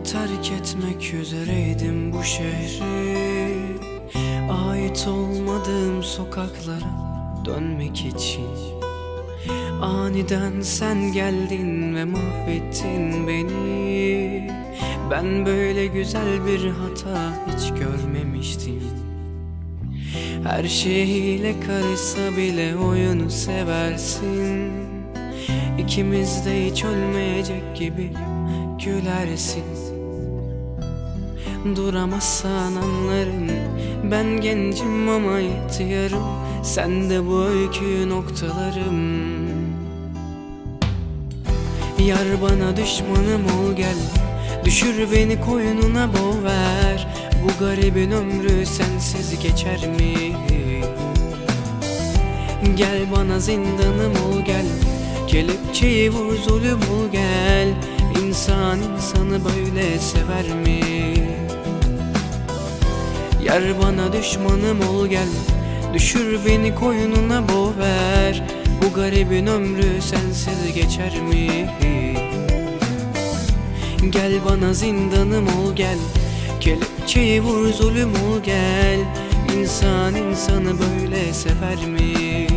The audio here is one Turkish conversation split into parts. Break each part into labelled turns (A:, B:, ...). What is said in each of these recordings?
A: anda terk etmek üzereydim bu şehri. Ait olmadığım sokaklara dönmek için. Aniden sen geldin ve mahvettin beni. Ben böyle güzel bir hata hiç görmemiştim. Her şeyiyle karışsa bile oyunu seversin. İkimiz de hiç ölmeyecek gibi gülersin. Duramazsan anlarım Ben gencim ama ihtiyarım Sen de bu öykü noktalarım. Yar bana düşmanım ol gel Düşür beni koynuna boğver. Bu garibin ömrü sensiz geçer mi? Gel bana zindanım ol gel Kelepçeyi vur zulüm ol gel İnsan insanı böyle sever mi? Yar bana düşmanım ol gel Düşür beni koynuna boğver Bu garibin ömrü sensiz geçer mi? Gel bana zindanım ol gel Kelepçeyi vur zulüm ol gel İnsan insanı böyle sever mi?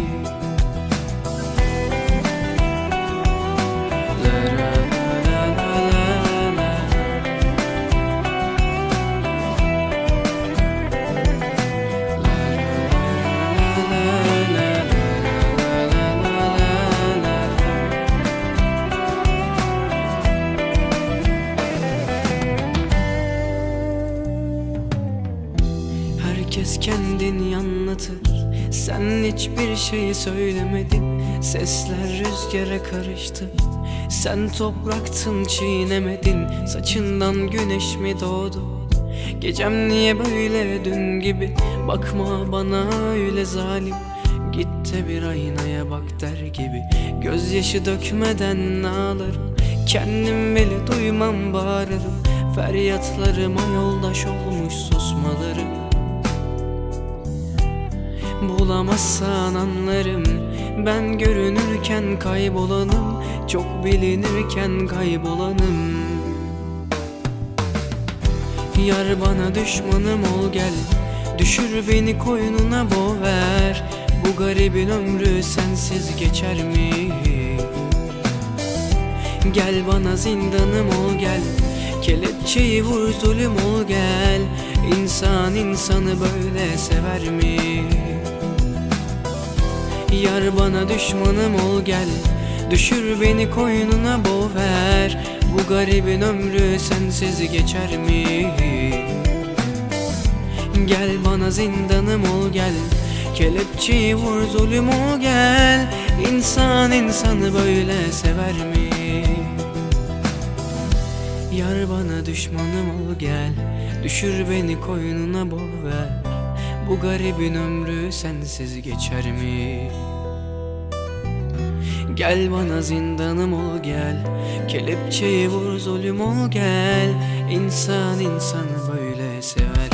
A: Kendini anlatır. Sen hiçbir şey söylemedin. Sesler rüzgara karıştı. Sen topraktın çiğnemedin. Saçından güneş mi doğdu? Gecem niye böyle dün gibi? Bakma bana öyle zalim. Git bir aynaya bak der gibi. Gözyaşı dökmeden ağlarım. Kendim bile duymam bağırırım. Feryatlarıma yoldaş olmuş susmalarım Bulamazsan anlarım. Ben görünürken kaybolanım. Çok bilinirken kaybolanım. Yar bana düşmanım ol gel. Düşür beni koynuna boğver. Bu garibin ömrü sensiz geçer mi? Gel bana zindanım ol gel. Kelepçeyi vur zulüm ol gel İnsan insanı böyle sever mi? Yar bana düşmanım ol gel Düşür beni koynuna boğver Bu garibin ömrü sensiz geçer mi? Gel bana zindanım ol gel Kelepçeyi vur zulüm ol gel İnsan insanı böyle sever mi? Yar bana düşmanım ol gel. Düşür beni koynuna boğver Bu garibin ömrü sensiz geçer mi? Gel bana zindanım ol gel. Kelepçeyi vur zulüm ol gel. İnsan insanı böyle sever